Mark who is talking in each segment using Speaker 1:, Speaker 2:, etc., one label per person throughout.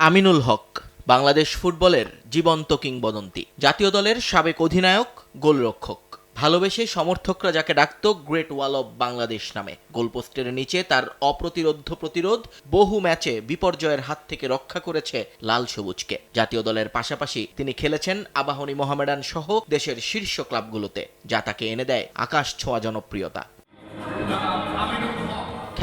Speaker 1: আমিনুল হক, বাংলাদেশ ফুটবলের জীবন্ত কিংবদন্তি। জাতীয় দলের সাবেক অধিনায়ক, গোলরক্ষক। ভালোবেসে সমর্থকরা যাকে ডাকত গ্রেট ওয়াল অব বাংলাদেশ নামে। গোলপোস্টের নিচে তার অপ্রতিরোধ প্রতিরোধ বহু ম্যাচে বিপর্যয়ের হাত থেকে রক্ষা করেছে লাল সবুজকে। জাতীয় দলের পাশাপাশি তিনি খেলেছেন আবাহনী মোহামেডান সহ দেশের শীর্ষ ক্লাবগুলোতে, যা তাকে এনে দেয় আকাশ ছোঁয়া জনপ্রিয়তা।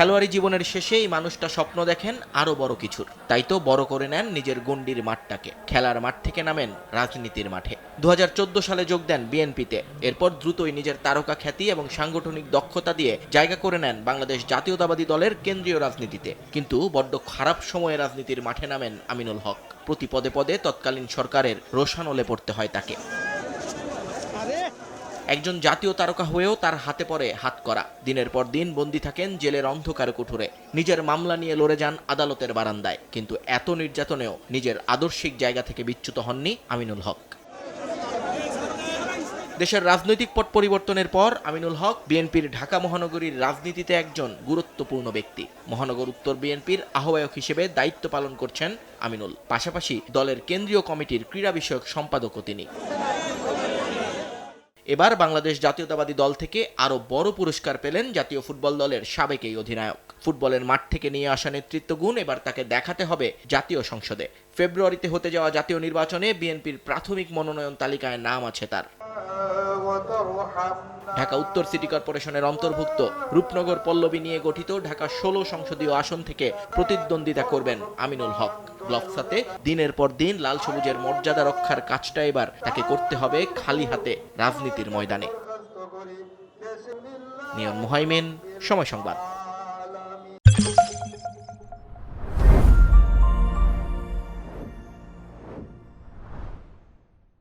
Speaker 1: খেলোয়াড়ি জীবনের শেষে এই মানুষটা স্বপ্ন দেখেন আরও বড় কিছুর। তাই তো বড় করে নেন নিজের গন্ডির মাঠটাকে। খেলার মাঠ থেকে নামেন রাজনীতির মাঠে। দু হাজার চোদ্দ সালে যোগ দেন বিএনপিতে। এরপর দ্রুতই নিজের তারকা খ্যাতি এবং সাংগঠনিক দক্ষতা দিয়ে জায়গা করে নেন বাংলাদেশ জাতীয়তাবাদী দলের কেন্দ্রীয় রাজনীতিতে। কিন্তু বড্ড খারাপ সময়ে রাজনীতির মাঠে নামেন আমিনুল হক। প্রতি পদে পদে তৎকালীন সরকারের রোষানলে পড়তে হয় তাকে। একজন জাতীয় তারকা হয়েও তার হাতে পড়ে হাত করা। দিনের পর দিন বন্দি থাকেন জেলের অন্ধকার কুঠুরে। নিজের মামলা নিয়ে লড়ে যান আদালতের বারান্দায়। কিন্তু এত নির্যাতনেও নিজের আদর্শিক জায়গা থেকে বিচ্যুত হননি আমিনুল হক। দেশের রাজনৈতিক পট পরিবর্তনের পর আমিনুল হক বিএনপির ঢাকা মহানগরীর রাজনীতিতে একজন গুরুত্বপূর্ণ ব্যক্তি। মহানগর উত্তর বিএনপির আহ্বায়ক হিসেবে দায়িত্ব পালন করছেন আমিনুল। পাশাপাশি দলের কেন্দ্রীয় কমিটির ক্রীড়া বিষয়ক সম্পাদকও তিনি। এবার বাংলাদেশ জাতীয়তাবাদী দল থেকে আরও বড় পুরস্কার পেলেন জাতীয় ফুটবল দলের সাবেক এই অধিনায়ক। ফুটবলের মাঠ থেকে নিয়ে আসা নেতৃত্ব গুণ এবার তাকে দেখাতে হবে জাতীয় সংসদে। ফেব্রুয়ারিতে হতে যাওয়া জাতীয় নির্বাচনে বিএনপির প্রাথমিক মনোনয়ন তালিকায় নাম আছে তার। ঢাকা উত্তর সিটি কর্পোরেশনের অন্তর্ভুক্ত রূপনগর পল্লবী নিয়ে গঠিত ঢাকা ষোলো সংসদীয় আসন থেকে প্রতিদ্বন্দ্বিতা করবেন আমিনুল হক। গ্লফসাতে দিনের পর দিন লাল সবুজের মর্যাদা রক্ষার কাজটা এবার তাকে করতে হবে খালি হাতে রাজনীতির ময়দানে। নিয়ন মুহাইমেন, সময় সংবাদ।